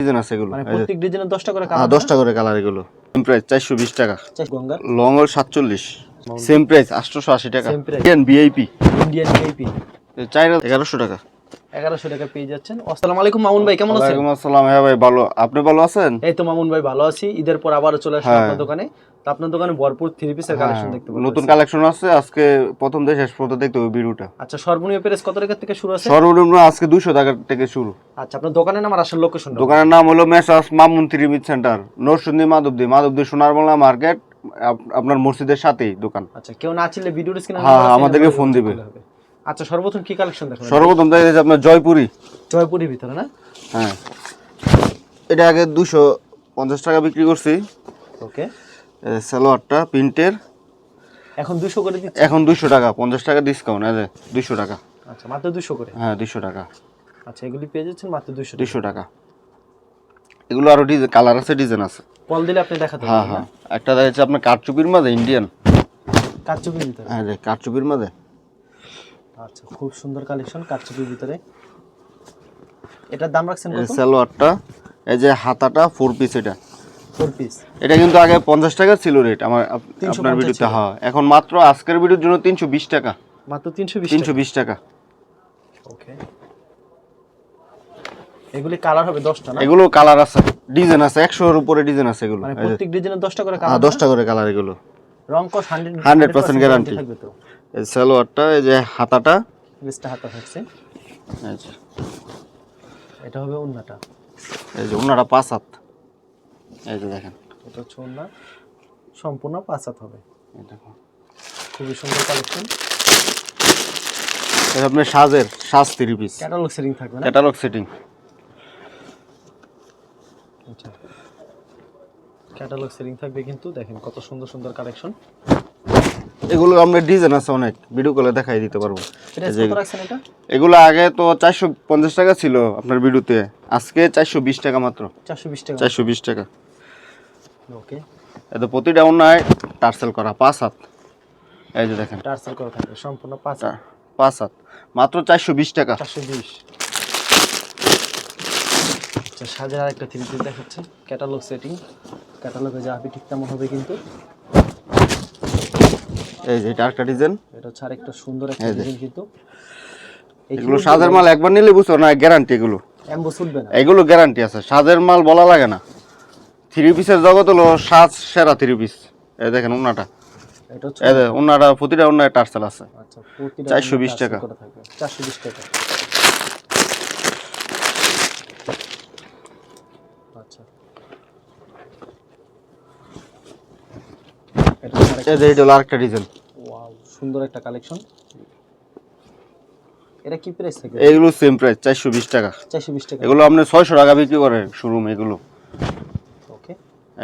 Design আছে এগুলো। মানে প্রত্যেক ডিজাইনের দশটা করে হ্যাঁ কালার দশটা করে কালার এগুলো। সেম প্রাইস চারশো বিশ টাকা। গঙ্গা লং হল সাতচল্লিশ। সেম প্রাইস আটশোশো আশি টাকা। Indian VIP Indian VIP China এগারোশো টাকা। এগারোশো টাকা পেয়ে যাচ্ছেন। আসসালামু আলাইকুম মামুন ভাই কেমন আছেন? আসসালাম। হ্যাঁ ভাই ভালো। আপনি ভালো আছেন? এই তো মামুন ভাই ভালো আছি। ঈদের পর আবার চলে আসলাম হ্যাঁ। আপনার দোকানে। তো আপনার দোকানে ভরপুর থ্রি পিসের কালেকশন দেখতে পাচ্ছি। নতুন কালেকশন আছে আজকে প্রথম থেকে শেষ পর্যন্ত দেখতে হবে ভিডিওটা আচ্ছা সর্বনিম্ন প্রাইস কত টাকা থেকে শুরু আছে? সর্বনিম্ন আজকে দুশো টাকা থেকে শুরু। আচ্ছা আপনার দোকানের নাম আর আসল লোকেশন দোকানের নাম হলো মেসাস মামুন ত্রিমিত সেন্টার নরসুন্দি মাধবদী। মাধবদী সোনারবাংলা মার্কেট আপ- আপনার মসজিদের সাথেই দোকান। আচ্ছা কেউ না চিনলে ভিডিও স্ক্রিনে হ্যাঁ, আমাদেরকে ফোন দিবে। আচ্ছা সর্বপ্রথম কি কালেকশন দেখেন? সর্বপ্রথম দেখা আপনার জয়পুরি। জয়পুরের ভিতরে না? হ্যাঁ। এটা আগে দুশো পঞ্চাশ টাকা বিক্রি করছি। ওকে সালোয়ারটা প্রিন্টের। এখন দুশো করে দিচ্ছি। এখন দুশো টাকা পঞ্চাশ টাকা ডিসকাউন্ট যে দুশো টাকা। আচ্ছা মাত্র দুশো করে? হ্যাঁ দুশো টাকা। আচ্ছা এগুলি পেয়ে যাচ্ছেন মাত্র দুশো দুশো টাকা। এগুলো আরও ডিজাইন কালার আছে ডিজাইন আছে। কল দিলে আপনি দেখাতে হ্যাঁ হ্যাঁ। একটা দেখা যাচ্ছে আপনার কারচুপির মাঝে ইন্ডিয়ান কারচুপির ভিতরে? হ্যাঁ রে কারচুপির মাঝে। আচ্ছা খুব সুন্দর কালেকশন কারচুপির ভিতরে। এটার দাম রাখছেন কত? সালোয়ারটা এই যে হাতাটা ফোর পিস এটা। ফোর পিস এটা কিন্তু আগে পঞ্চাশ টাকা ছিল রেট আমার আপ- 350 আপনার ভিডিওতে হ্যাঁ। এখন মাত্র আজকের ভিডিওর জন্য তিনশো বিশ টাকা। মাত্র তিনশো বিশ তিনশো বিশ টাকা। ওকে এগুলি কালার হবে দশটা না? এগুলো কালার আছে। ডিজাইন আছে একশোর উপরে ডিজাইন আছে এগুলো। মানে প্রত্যেক ডিজাইনের দশটা করে হ্যাঁ কালার দশটা করে কালার এগুলো। রং কস হান্ড্রেড 100% guarantee। থাকবে তো? এই সালোয়ারটা এই যে হাতাটা। বেশটা হাতা থাকছে। যে। এটা হবে অন্যটা এই যে ওনারা পাঁচ হাত। এই যে দেখেন। এটা সম্পূর্ণ পাঁচ হাত হবে। খুবই সুন্দর কালেকশন আপনার সাজের সাজ থ্রি পিস ক্যাটালগ সেটিং থাকবে না? ক্যাটালগ সেটিং আচ্ছা। ক্যাটালগ সেটিং থাকবে কিন্তু দেখেন কত সুন্দর সুন্দর কালেকশন এগুলো আপনার ডিজাইন আছে অনেক। ভিডিও কলে দেখাই দিতে পারব। এগুলো আগে তো চারশো পঞ্চাশ টাকা ছিল আপনার ভিডিওতে আজকে চারশো বিশ টাকা মাত্র। চারশো বিশ টাকা। চারশো বিশ টাকা। ওকে এত প্রতিটা অন্যায় টার্সেল করা পাঁচ হাত। এই যে দেখেন। টার্সেল করা থাকবে সম্পূর্ণ পাঁচ হাত। পাঁচ হাত। মাত্র চারশো বিশ টাকা। চারশো বিশ। আচ্ছা সাজের আরেকটা থ্রি পিস দেখাচ্ছে। ক্যাটালগ সেটিং ক্যাটালগে যা হবে ঠিক তেমন হবে কিন্তু। এই যে এটা একটা ডিজাইন এটা হচ্ছে আরেকটা সুন্দর একটা ডিজাইন কিন্তু। এগুলো সাজের মাল একবার নিলে বুঝছ না গ্যারান্টি এগুলো। না। এগুলো গ্যারান্টি আছে। সাজের মাল বলা লাগে না। থ্রি পিসের জগৎ হলো সাজ সেরা থ্রি পিস এই দেখেন উন্নাটা প্রতিটা টার্সেল আছে। আচ্ছা প্রতিটা 420 টাকা। চারশো বিশ টাকা। আচ্ছা। এটা হচ্ছে আরেকটা- এই হলো আরেকটা ডিজাইন। ওয়াও সুন্দর একটা কালেকশন। এটা কি প্রাইস থাকে? এইগুলো সেম প্রাইস চারশো বিশ টাকা। এগুলো আপনি ছয়শো টাকা বিক্রি করে শোরুম এগুলো।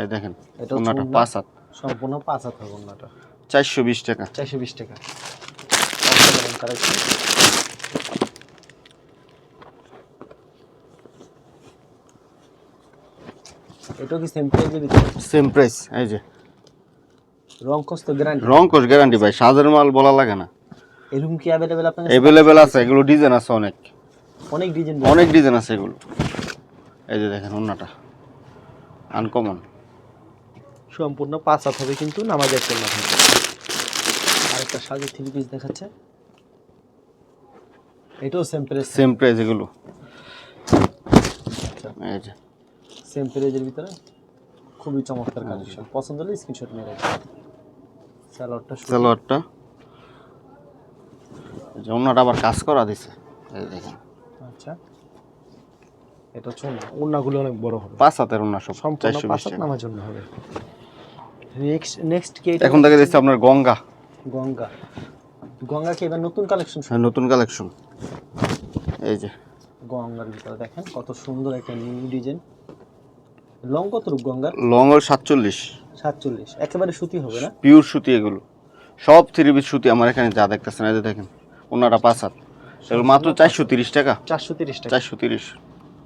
এই দেখেন এটা উন্না। পাঁচ হাত। সম্পূর্ণ পাঁচ হাত হবে ওনাটা চারশো বিশ টাকা। চারশো বিশ টাকা। এটাও কি সেম প্রাইসের ভিতরে সেম প্রাইস এই যে। রং কস্ত গ্যারান্টি রং কোষ গ্যারান্টি ভাই সাজের মাল বলা লাগে না। এরকম কি আপনার কাছে? অ্যাভেলেবেল আছে এগুলো ডিজাইন আছে অনেক। অনেক ডিজাইন অনেক ডিজাইন আছে এগুলো। এই যে দেখেন উন্নাটা আনকমন সম্পূর্ণ পাঁচ হাত হবে কিন্তু নামাজের জন্য আরেকটা সাজে থ্রি পিস দেখাচ্ছে। এটাও সেম প্রাইস সেম প্রাইস এগুলো। সেম প্রাইজের ভিতরে খুবই চমৎকার কালেকশন পছন্দ হলে স্ক্রিনশট নিয়ে রাখবেন। স্যালোয়ারটা সুন্দর। সালোয়ারটা যে আবার কাজ করা দিছে। এই দেখেন। আচ্ছা। এটা হচ্ছে ওড়না। ওড়নাগুলো অনেক বড় হবে। পাঁচ হাতের উন্না সব। সম্পূর্ণ পাঁচ হাত নামার জন্য হবে। নেক্সট নেক্সট কি এখন থেকে দিচ্ছে আপনার গঙ্গা। গঙ্গা। গঙ্গা কি এবার নতুন কালেকশন হ্যাঁ, নতুন কালেকশন এই যে। গঙ্গার ভিতরে দেখেন কত সুন্দর একটা নিউ ডিজাইন লং কত রূপ গঙ্গার? লং হল সাতচল্লিশ। সাতচল্লিশ। একেবারে সুতি হবে না? পিওর সুতি এগুলো। সব থ্রি পিস সুতি আমার এখানে যা দেখতেছেন এই যে দেখেন ওনাটা পাঁচ হাত। এগুলো মাত্র চারশো তিরিশ টাকা। চারশো তিরিশ টাকা। চারশো তিরিশ।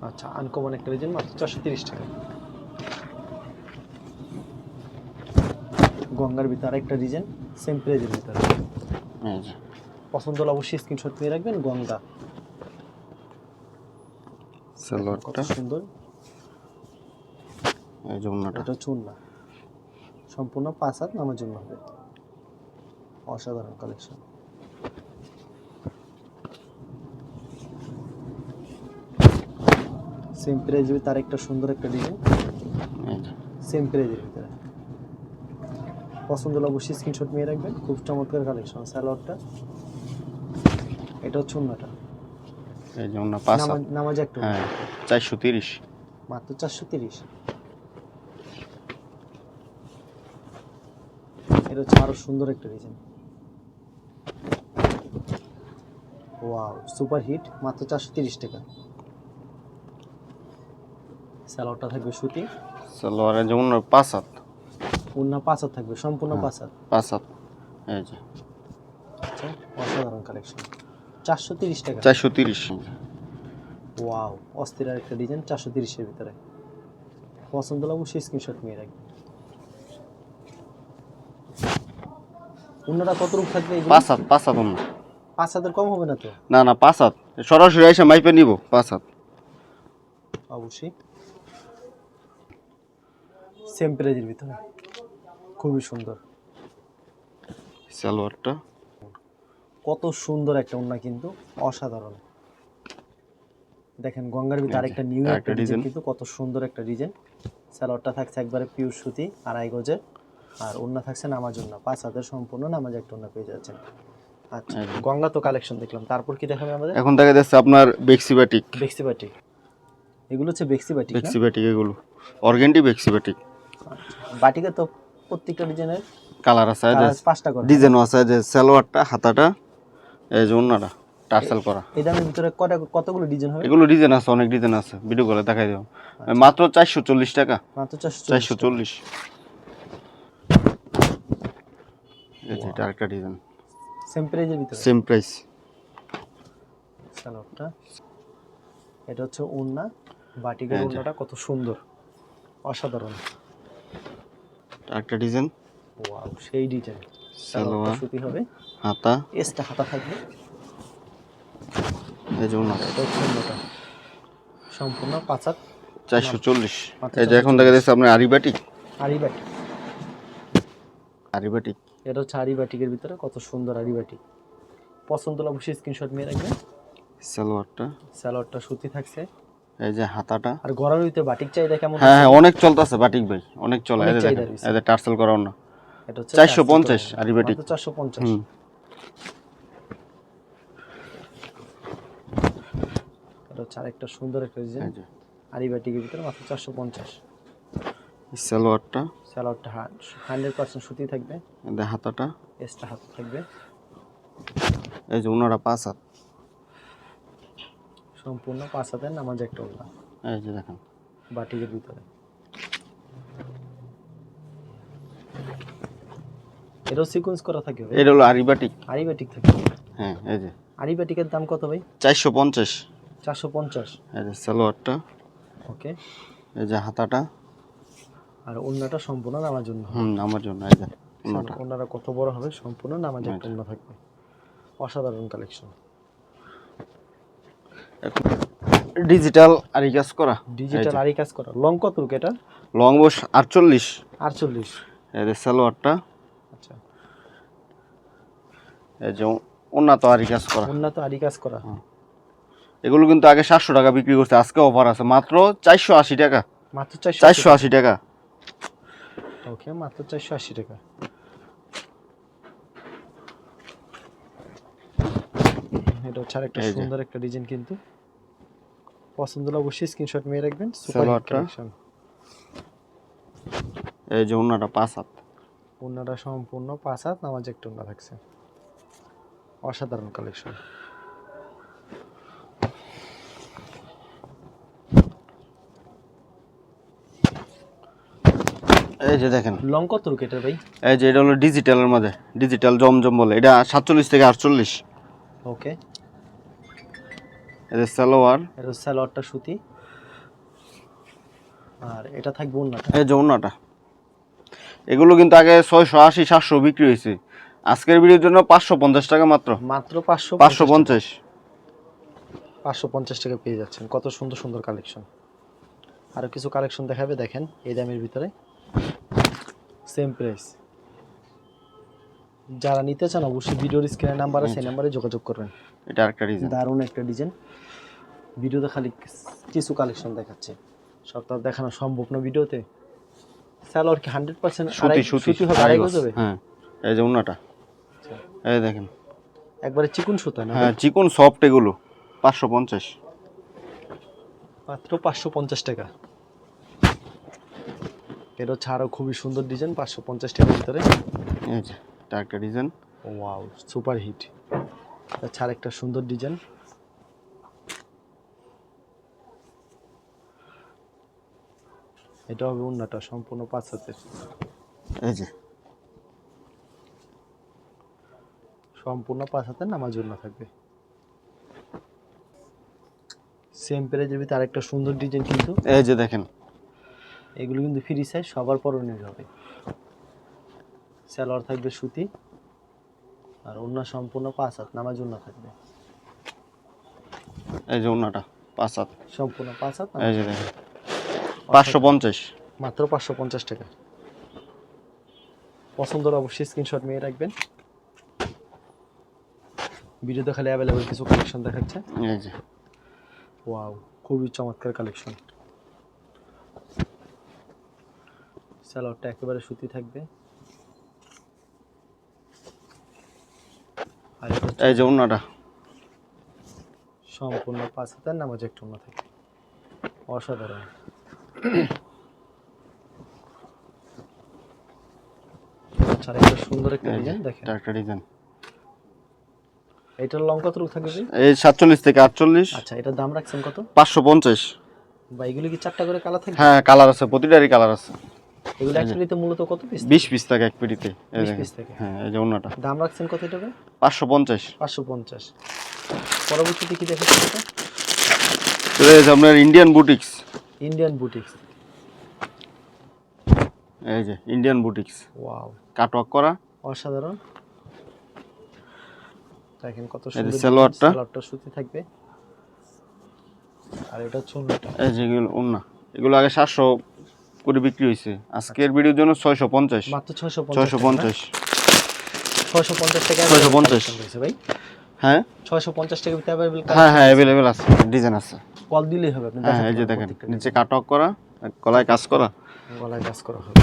আচ্ছা আনকমন একটা ডিজাইন মাত্র চারশো তিরিশ টাকা। গঙ্গার ভিতরে আরেকটা ডিজাইন সেম প্রাইজের ভিতরে। পছন্দ হলে অবশ্যই স্ক্রিনশট নিয়ে রাখবেন গঙ্গা। কত সুন্দর। এই যে অন্যটা এটা হচ্ছে উন্না। সম্পূর্ণ পাঁচ হাত নামার জন্য হবে। অসাধারণ কালেকশন সেম প্রাইজের তার একটা সুন্দর একটা ডিজাইন সেম প্রাইজের ভিতরে। পছন্দ হলে অবশ্যই স্ক্রিনশট নিয়ে রাখবেন। খুব চমৎকার কালেকশন স্যালোয়ারটা এটা হচ্ছে উন্নাটা এই যে অন্য পাঁচ নামাজ একটু। হ্যাঁ চারশো তিরিশ। মাত্র চারশো তিরিশ। এটা হচ্ছে আরও সুন্দর একটা ডিজাইন ওয়াও সুপার হিট মাত্র চারশো তিরিশ টাকা। স্যালোয়ারটা থাকবে সুতি সালোয়ারে যেমন পাঁচ হাত। উন্না পাঁচ হাত থাকবে সম্পূর্ণ হ্যাঁ। পাঁচ হাত পাঁচ হাত এই যে। আচ্ছা অসাধারণ কালেকশন চারশো তিরিশ টাকা। চারশো তিরিশ। ওয়াও অস্থিরার একটা ডিজাইন চারশো তিরিশের ভিতরে। পছন্দ হলে অবশ্যই স্ক্রিনশট নিয়ে রাখবেন। অন্যটা কত রূপ থাকবে? পাঁচ হাত পাঁচ হাত অন্য। পাঁচ হাজার কম হবে না তো? না না পাঁচ হাত সরাসরি এসে মাইপে নিব পাঁচ হাত অবশ্যই সেম প্রাইজের ভিতরে। খুবই সুন্দর। সালোয়ারটা। কত সুন্দর একটা ওন্না কিন্তু অসাধারণ। দেখেন গঙ্গার ভিতরে আরেকটা নিউ একটা ডিজাইন কিন্তু কত সুন্দর একটা ডিজাইন স্যালোয়ারটা থাকছে একবারে পিওর সুতি আড়াই গজের। আর ওন্না থাকছে নামাজ ওন্না পাঁচ হাতের সম্পূর্ণ নামাজ একটা ওন্না পেয়ে যাচ্ছেন। আচ্ছা গঙ্গা তো কালেকশন দেখলাম। তারপর কি দেখাবে আমাদের? এখন দেখা যাচ্ছে আপনার বেক্সিবাটিক বেক্সি বাটিক এগুলো হচ্ছে বেক্সি বাটিক না? বেক্সিবাটিক এগুলো। অর্গেন্টি বেক্সিবাটিক বাটিকে তো প্রত্যেকটা ডিজাইনের কালার আছে পাঁচটা করে। ডিজাইনও আছে যে সালোয়ারটা হাতাটা এই যে অন্যটা টার্সেল করা। দামের ভিতরে কটা কতগুলো ডিজাইন হবে? এগুলো ডিজাইন আছে অনেক ডিজাইন আছে। ভিডিও করে দেখাই দেবো। মাত্র চারশো চল্লিশ টাকা। মাত্র চারশো চারশো চল্লিশ। এই যে এটা আরেকটা ডিজাইন। সেম প্রাইজের ভিতরে? সেম প্রাইস স্যালোডটা এটা হচ্ছে ওন্না। বাটিকের ওন্নাটা কত সুন্দর। অসাধারণ। আরেকটা ডিজাইন। ওয়াও সেই ডিজাইন। সালোয়ার সুতি হবে। হাতা। এসটা হাতা থাকবে। এই যে ওন্নাটা সম্পূর্ণ পাঁচাত। চারশো চল্লিশ। এই যে এখন দেখা যাচ্ছে আপনার আরিবাটিক। আরিবাটি আরিবাটিক। এটা হচ্ছে আরিবাটিকের ভিতরে কত সুন্দর আরিবাটিক। পছন্দ হলে অবশ্যই স্ক্রিনশট নিয়ে রাখবেন। সালোয়ারটা। স্যালোয়ারটা সুতি থাকছে। এই যে হাতাটা। আর গড়ার ভিতরে বাটিক চাহিদা কেমন হ্যাঁ হ্যাঁ অনেক চলতেছে বাটিক ভাই অনেক চলে। এই যে দেখেন এই যে টার্সেল করা অন্য এটা হচ্ছে 450 আরিবাটিক। চারশো পঞ্চাশ হুম। এটা হচ্ছে আরেকটা সুন্দর একটা ডিজাইন এই যে। আরিবাটিকের ভিতরে মাত্র চারশো পঞ্চাশ। এই সালোয়ারটা। স্যালাডটা হান্ড্রেড পার্সেন্ট সুতি থাকবে। হাতাটা। এক্সট্রা হাত থাকবে। এই যে ওনারা পাঁচ হাত। সম্পূর্ণ পাঁচ হাতের নামাজ একটা ওলা এই যে দেখেন। বাটিকের ভিতরে। এটাও সিকোয়েন্স করা থাকে এটা হলো আরিবাটিক। আরিবাটিক থাকে। হ্যাঁ এই যে। আরিবাটিকের দাম কত ভাই? চারশো পঞ্চাশ। চারশো পঞ্চাশ। এই যে সালোয়ারটা। ওকে। এই যে হাতাটা। আর অন্যটা সম্পূর্ণ নামার জন্য হুম আমার জন্য এই যে ওনাটা ওনারা কত বড় হবে সম্পূর্ণ নামাজ একটা আচ্ছা। অন্য থাকবে। অসাধারণ কালেকশন ডিজিটাল আরি কাজ করা। ডিজিটাল আরি কাজ করা। লং কত রুক এটা? লং বস আটচল্লিশ। আটচল্লিশ। এই যে সালোয়ারটা। আচ্ছা। এই যে উন্নত আরি কাজ করা। উন্নত আরি কাজ করা এগুলো কিন্তু আগে সাতশো টাকা বিক্রি করছে আজকে অফার আছে। মাত্র চারশো আশি টাকা। মাত্র চারশো চারশো আশি টাকা। ওকে মাত্র চারশো আশি টাকা। এটা হচ্ছে আরেকটা। সুন্দর একটা ডিজাইন কিন্তু। পছন্দ হলে অবশ্যই স্ক্রিনশট নিয়ে রাখবেন সুপার কালেকশন এই যে উন্নটা পাঁচ হাত। ওনারা সম্পূর্ণ পাঁচ হাত নামাজ একটা ওনা থাকছে। অসাধারণ কালেকশন এই যে দেখেন। লং কত রুক ভাই? এই যে এটা হলো ডিজিটালের মধ্যে। ডিজিটাল জমজম বলে। এটা সাতচল্লিশ থেকে আটচল্লিশ। ওকে যে সালোয়ার। এটা স্যালোয়ারটা সুতি। আর এটা থাকবে ওনাটা এই যে উন্নটা এগুলো কিন্তু আগে ছয়শো আশি সাতশো বিক্রি হয়েছে। আজকের ভিডিওর জন্য পাঁচশো পঞ্চাশ টাকা মাত্র। মাত্র পাঁচশো পাঁচশো পঞ্চাশ। পাঁচশো পঞ্চাশ টাকা পেয়ে যাচ্ছেন। কত সুন্দর সুন্দর কালেকশন। আরও কিছু কালেকশন দেখাবে দেখেন এই দামের ভিতরে। Same price. যারা নিতে চান অবশ্যই ভিডিওর স্ক্রিনের নাম্বার আছে সেই নাম্বারে যোগাযোগ করবেন। এটা আরেকটা ডিজাইন দারুণ একটা ডিজাইন ভিডিওতে খালি কিছু কালেকশন দেখাচ্ছে। সব তো দেখানো সম্ভব না ভিডিওতে। স্যালোয়ার কি হান্ড্রেড পার্সেন্ট সুতি সুতি হবে আড়াই গজ। হবে হ্যাঁ। এই যে উন্নাটা। আচ্ছা। এই দেখেন। একবারে চিকুন সুতা না? হ্যাঁ চিকন সফট এগুলো। পাঁচশো পঞ্চাশ। মাত্র পাঁচশো পঞ্চাশ টাকা। এটা আরও খুবই সুন্দর ডিজাইন পাঁচশো পঞ্চাশ টাকার ভিতরে। এই এটা একটা ডিজাইন। Wow super hit. আচ্ছা আর একটা সুন্দর ডিজাইন। এটা হবে অন্যটা সম্পূর্ণ পাঁচ হাতের। এই যে। সম্পূর্ণ পাঁচ হাতের নামাজ জন্য থাকবে। সেম প্রাইজের ভিতরে আরেকটা সুন্দর ডিজাইন কিন্তু। এই যে দেখেন। এগুলো কিন্তু ফ্রি সাইজ সবার পরনের হবে। সালোয়ার থাকবে সুতি আর অন্য সম্পূর্ণ পাঁচ হাত নামাজ জন্য থাকবে। এই যে উন্নাটা পাঁচ হাত। সম্পূর্ণ পাঁচ হাত এই যে দেখেন পাঁচশো পঞ্চাশ। মাত্র পাঁচশো পঞ্চাশ টাকা। পছন্দ হলে অবশ্যই স্ক্রিনশট নিয়ে রাখবেন। ভিডিওতে খালি অ্যাভেলেবেল কিছু কালেকশন দেখাচ্ছে। এই যে। ওয়াও খুবই চমৎকার কালেকশন স্যালোয়ারটা একেবারে সুতি থাকবে আর এটা হচ্ছে এই যে উন্নাটা। সম্পূর্ণ পাঁচ হাজার নামাজ একটু না থাকে। অসাধারণ। আচ্ছা একটা সুন্দর একটা ডিজাইন দেখেন। একটা ডিজাইন এটার লং কত থাকবে ভাই? এই সাতচল্লিশ থেকে আটচল্লিশ। আচ্ছা এটার দাম রাখছেন কত? পাঁচশো পঞ্চাশ। বা এগুলো কি চারটা করে কালার হ্যাঁ কালার আছে প্রতিটারই কালার আছে। এগুলো অ্যাকচুয়ালি মূলত কত পিস বিশ পিস থাকে এক পিটিতে। এই 20 পিস থাকে। হ্যাঁ এই যে উন্নাটা দাম রাখছেন কত এটা ভাই? পাঁচশো পঞ্চাশ। পাঁচশো পঞ্চাশ। পরবর্তীতে কি দেখাচ্ছেন এটা? এটা আপনার ইন্ডিয়ান বুটিক্স ইন্ডিয়ান বুটিক্স এই যে ইন্ডিয়ান বুটিক্স ওয়াও কাটওয়ার্ক করা। অসাধারণ। দেখেন কত সুন্দর সালোয়ারটা। সালোয়ারটা সুতি থাকবে। আর এটা চুনটা এই যে এগুলো উন্না এগুলো আগে সাতশো করে বিক্রি হয়েছে আজকের ভিডিওর জন্য ছয়শো পঞ্চাশ। মাত্র ছয়শো ছয়শো পঞ্চাশ। ছয়শো পঞ্চাশ টাকা 650 রয়েছে ভাই। হ্যাঁ? ছয়শো পঞ্চাশ টাকা অ্যাভেলেবেল হ্যাঁ হ্যাঁ অ্যাভেলেবেল আছে। ডিজাইন আছে। কল দিলেই হবে আপনি হ্যাঁ এই যে দেখেন নিচে কাটওয়ার্ক করা গলায় কাজ করা। গলায় কাজ করা হবে।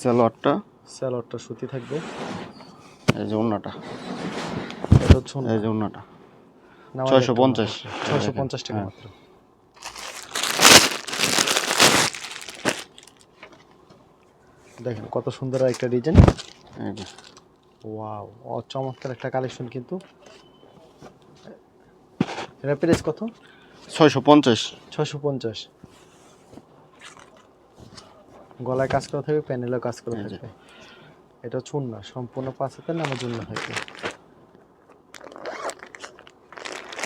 স্যালোয়ারটা। সুতি থাকবে। এই যে হচ্ছে এই যে নামাজ ছয়শো পঞ্চাশ। ছয়শো পঞ্চাশ টাকা হ্যাঁ। মাত্র। দেখেন কত সুন্দর একটা ডিজাইন। ওয়াও চমৎকার একটা কালেকশন কিন্তু। এটা প্রাইস কত? ছয়শো পঞ্চাশ। ছশো পঞ্চাশ। গলায় কাজ করা থাকবে প্যানেলেও কাজ করা থাকবে। এটা সম্পূর্ণ পাঁচ হাতের নামের জন্য থাকবে।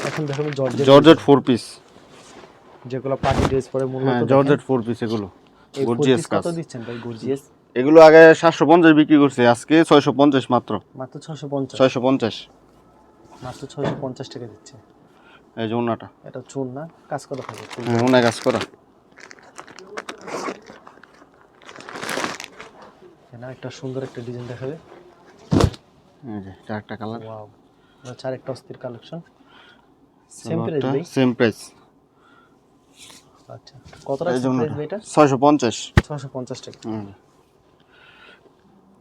এখন দেখো জর্জেট জর্জেট ফোর পিস যেগুলো পার্টি ড্রেস পরে মূলত হ্যাঁ জর্জেট ফোর পিস এগুলো গর্জিয়াস কাজ কত দিচ্ছেন ভাই গর্জিয়াস এগুলো আগে সাতশো পঞ্চাশ বিক্রি করছে আজকে ছয়শো পঞ্চাশ মাত্র। মাত্র ছশো পঞ্চাশ। ছয়শো পঞ্চাশ। মাত্র ছয়শো পঞ্চাশ টাকা দিচ্ছে। এই যে এটা চুন না? কাজ করা থাকে চুন হ্যাঁ কাজ করা। না একটা সুন্দর একটা ডিজাইন দেখাবে এই যে একটা কালার ওয়াও আচ্ছা আরেকটা অস্থির কালেকশন সেম প্রাইস ভাই? সেম প্রাইস আচ্ছা কত রাখছেন প্রাইস এটা? ছয়শো পঞ্চাশ। ছশো পঞ্চাশ টাকা। হুম।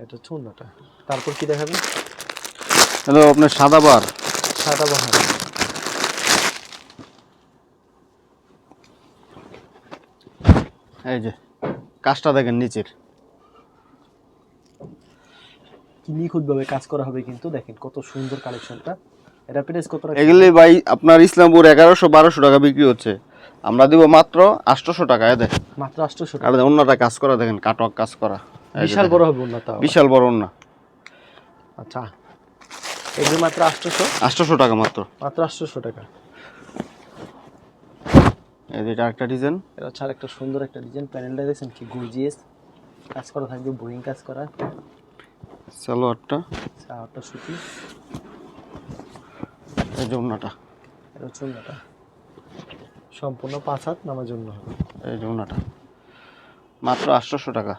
এটা চুনটা তারপর কি দেখাবেন হ্যালো আপনার সাদা বার। সাদা বাহার এই যে কাজটা দেখেন নিচের। কি নিখুঁতভাবে কাজ করা হবে কিন্তু দেখেন কত সুন্দর কালেকশনটা। এটা প্রাইস কত রাখছেন? এগুলি ভাই আপনার ইসলামপুর এগারোশো বারোশো টাকা বিক্রি হচ্ছে। আমরা দিব মাত্র আটশোশো টাকায় দেখেন। মাত্র আটশোশো টাকা। অন্যটা কাজ করা দেখেন কাটক কাজ করা। বিশাল। বড় হবে উন্নত বিশাল বড় অন্য আচ্ছা এগুলো মাত্র আটশোশো? আটশোশো টাকা মাত্র। মাত্র আটশোশো টাকা। এটা একটা ডিজাইন। এটা হচ্ছে একটা সুন্দর একটা ডিজাইন। প্যানেলটা দেখছেন কি গর্জিয়াস। কাজ করা থাকবে বোরিং কাজ করা। সালোয়ারটা। চাওয়াটা সুতি। এই যে এটা হচ্ছে অন্যটা সম্পূর্ণ পাঁচ হাত নামার জন্য হবে। এই ওনাটা মাত্র আটশোশো টাকা।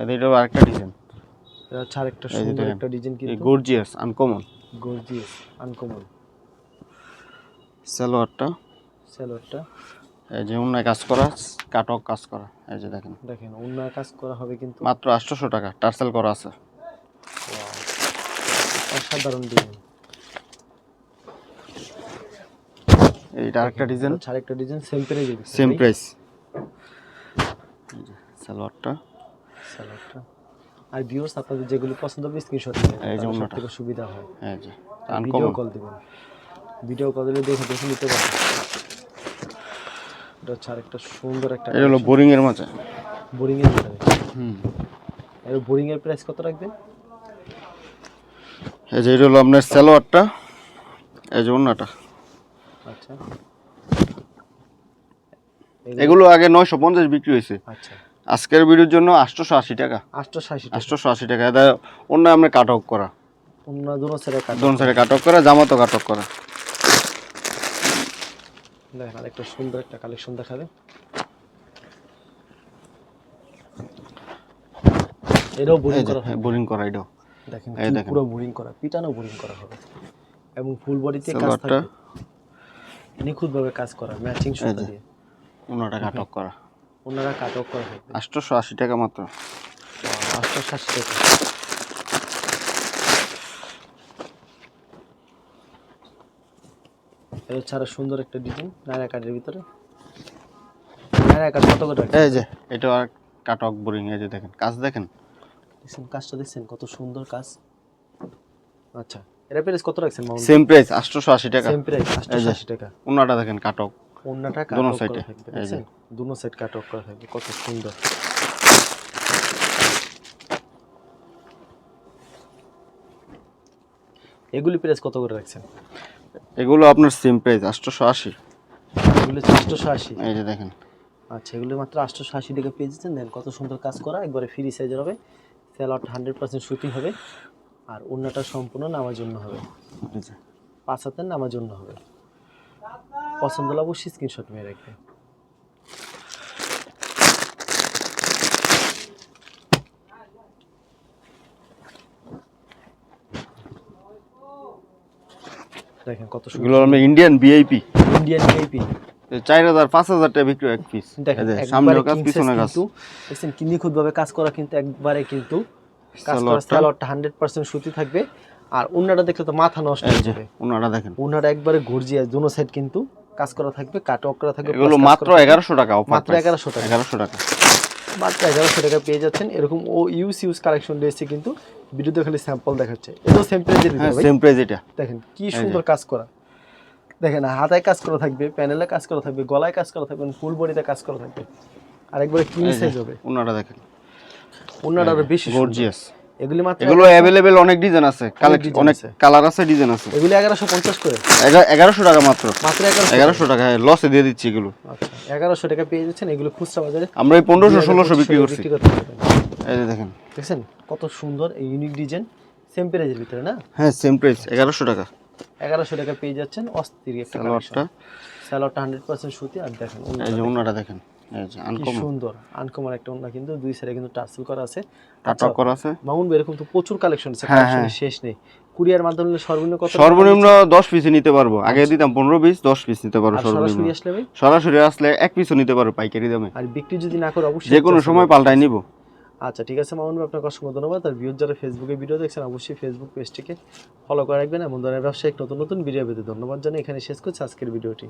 এটা আরেকটা ডিজাইন এটা হচ্ছে আরেকটা সুন্দর একটা ডিজাইন কিন্তু। গর্জিয়াস আনকমন গর্জিয়াস আনকমন সালোয়ারটা স্যালোয়ারটা এই যে অন্য কাজ করা কাটক কাজ করা এই যে দেখেন। দেখেন অন্য কাজ করা হবে কিন্তু। মাত্র আটশোশো টাকা টার্সেল করা আছে। অসাধারণ ডিজাইন এইটা আরেকটা ডিজাইন আরেকটা ডিজাইন সেম প্রাইজের সেম প্রাইস সালোয়ারটা আর ভিউয়ার্স আপনাদের যেগুলো পছন্দ হবে স্ক্রিনশট এই যে থেকে সুবিধা হয়। এই যে ভিডিও কল দিবেন। ভিডিও কল দিলে দেখে দেখে নিতে পারবেন। এটা হচ্ছে আরেকটা সুন্দর একটা এটা হলো বোরিং এর মাঝে বোরিং এর ভিতরে হুম। এর বোরিং এর প্রাইস কত রাখবেন? এই যে এটা হলো আপনার সালোয়ারটা। এই যে অন্যটা। আচ্ছা। এগুলো আগে নয়শো পঞ্চাশ বিক্রি হয়েছে। আচ্ছা। আজকের ভিডিওর জন্য আটশোশো আশি টাকা। আটশো আশি আটশোশো আশি টাকা। এটা অন্য আমরা কাট অফ করা। অন্য দুনো সেরে কাটা দোন সাইডে কাট অফ করা জামাতো কাট অফ করা। দেখেন আরেকটা সুন্দর একটা কালেকশন দেখাবে এটাও বোরিং করা হবে বোরিং করা এটাও। দেখেন এই কি পুরো বোরিং করা পিটানো বোরিং করা হবে। এবং ফুল বডিতে কাজ থাকবে। নিখুঁতভাবে কাজ করা ম্যাচিং সুতা। দিয়ে। করা। ওনারা কাট অফ করা হবে আটশোশো আশি টাকা মাত্র। আটশো ষাটটি টাকা। এটা হচ্ছে সুন্দর একটা ডিজাইন নায়রা কাঠের ভিতরে। নায়রা কাঠ কত করে এই যে এটা আর কাট অফ বোরিং এই যে দেখেন কাজ দেখেন? দেখছেন কাজটা দেখছেন কত সুন্দর কাজ। আচ্ছা এটা প্রাইস কত রাখছেন? সেম প্রাইস আটশোশো আশি টাকা। সেম প্রাইস এই যে। 880 টাকা। অন্যটা দেখেন কাট অফ অন্যটা কাট দোনো। দেখছেন? দুনো সাইড কাট অফ করা থাকবে কত সুন্দর। এগুলি প্রাইস কত করে রাখছেন? এগুলো আপনার সেম প্রাইস আটশোশো আশি। এগুলো আটশোশো আশি। এই যে দেখেন। আচ্ছা এগুলো মাত্র আটশোশো আশি টাকা পেয়ে যাচ্ছেন। দেন কত সুন্দর কাজ করা একবারে ফ্রি সাইজের হবে। স্যালাড হান্ড্রেড পার্সেন্ট সুতি হবে। আর অন্যটা সম্পূর্ণ নামার জন্য হবে। পাঁচ হাতের নামার জন্য হবে। পছন্দ হলে অবশ্যই স্ক্রিনশট মেরে রাখবে। দেখেন কত সুন্দর। আমরা ইন্ডিয়ান ভিআইপি ইন্ডিয়ান কেপি চার হাজার পাঁচ হাজার টাকা বিক্রি এক পিস দেখেন সামনের কাজ পিছনের কাজ। কিন্তু দেখছেন কি নিখুঁতভাবে কাজ করা কিন্তু একবারে কিন্তু কাজ করা হান্ড্রেড পার্সেন্ট সুতি থাকবে। আর উন্নাটা দেখলে তো মাথা নষ্ট হয়ে যাবে। ওনারা দেখেন। উন্নাটা একবারে গর্জিয়াস দুনো সাইড কিন্তু কাজ করা থাকবে কাট অফ করা থাকবে এগুলো মাত্র করা থাকবে। এগারোশো টাকা offer মাত্র price। 1100 টাকা। এগারোশো টাকা। মাত্র এগারোশো টাকা পেয়ে যাচ্ছেন। এরকম ও ইউজ ইউজ কালেকশন রয়েছে কিন্তু ভিডিওতে খালি স্যাম্পল দেখাচ্ছে। এটাও সেম দিতে সেম প্রাইস এটা। দেখেন কি সুন্দর কাজ করা। দেখেন হাতায় কাজ করা থাকবে প্যানেলে কাজ করা থাকবে গলায় কাজ করা থাকবে ফুল বডিতে কাজ করা থাকবে। আর একবারে কিং সাইজ হবে। ওনারা দেখেন। অন্যটা আরও বেশি। গর্জিয়াস এগুলি মাত্র এগুলো অ্যাভেলেবেল অনেক ডিজাইন আছে design অনেক। কালার আছে ডিজাইন আছে। এগুলি এগারোশো পঞ্চাশ করে। এগা- এগারোশো টাকা মাত্র। মাত্র এগারোশো। এগারোশো টাকা হ্যাঁ লসে দিয়ে দিচ্ছি এগুলো। আচ্ছা এগারোশো টাকা পেয়ে যাচ্ছেন এগুলো খুচরা বাজারে আমরা এই পনেরোশো ষোলোশো বিক্রি করছি। এই যে দেখেন। দেখছেন? কত সুন্দর এই ইউনিক ডিজাইন সেম প্রাইজের ভিতরে না? হ্যাঁ সেম প্রাইস এগারোশো টাকা। এগারোশো টাকা পেয়ে যাচ্ছেন অস্থির একটা সালোয়ারটা হান্ড্রেড পার্সেন্ট সুতি আর দেখেন এই যে ওনারা দেখেন। এই যে কি আনকমন সুন্দর। আনকমন একটা ওড়না কিন্তু দুই সাইডে কিন্তু টার্সেল করা আছে। কাটা করা আছে। মামুন এরকম তো প্রচুর কালেকশন আছে হ্যাঁ, শেষ নেই। কুরিয়ার মাধ্যমে সর্বনিম্ন কত সর্বনিম্ন দশ পিসই নিতে পারব। আগে দিতাম পনেরো পিস দশ পিস নিতে পারব সর্বনিম্ন। সরাসরি আসলে ভাই? সরাসরি আসলে এক পিসও নিতে পারব পাইকারি দামে। আর বিক্রি যদি না করে অবশ্যই যে কোনো সময় পাল্টাই নিব। আচ্ছা ঠিক আছে মামুন আপনাকে অসংখ্য ধন্যবাদ। আর ভিউজ যারা ফেসবুকে ভিডিও দেখছেন অবশ্যই ফেসবুক পেজটিকে ফলো করে রাখবেন। এমন ধরনের ব্যবসায়িক নতুন নতুন ভিডিও পেতে ধন্যবাদ জানাই এখানে শেষ করছি আজকের ভিডিওটি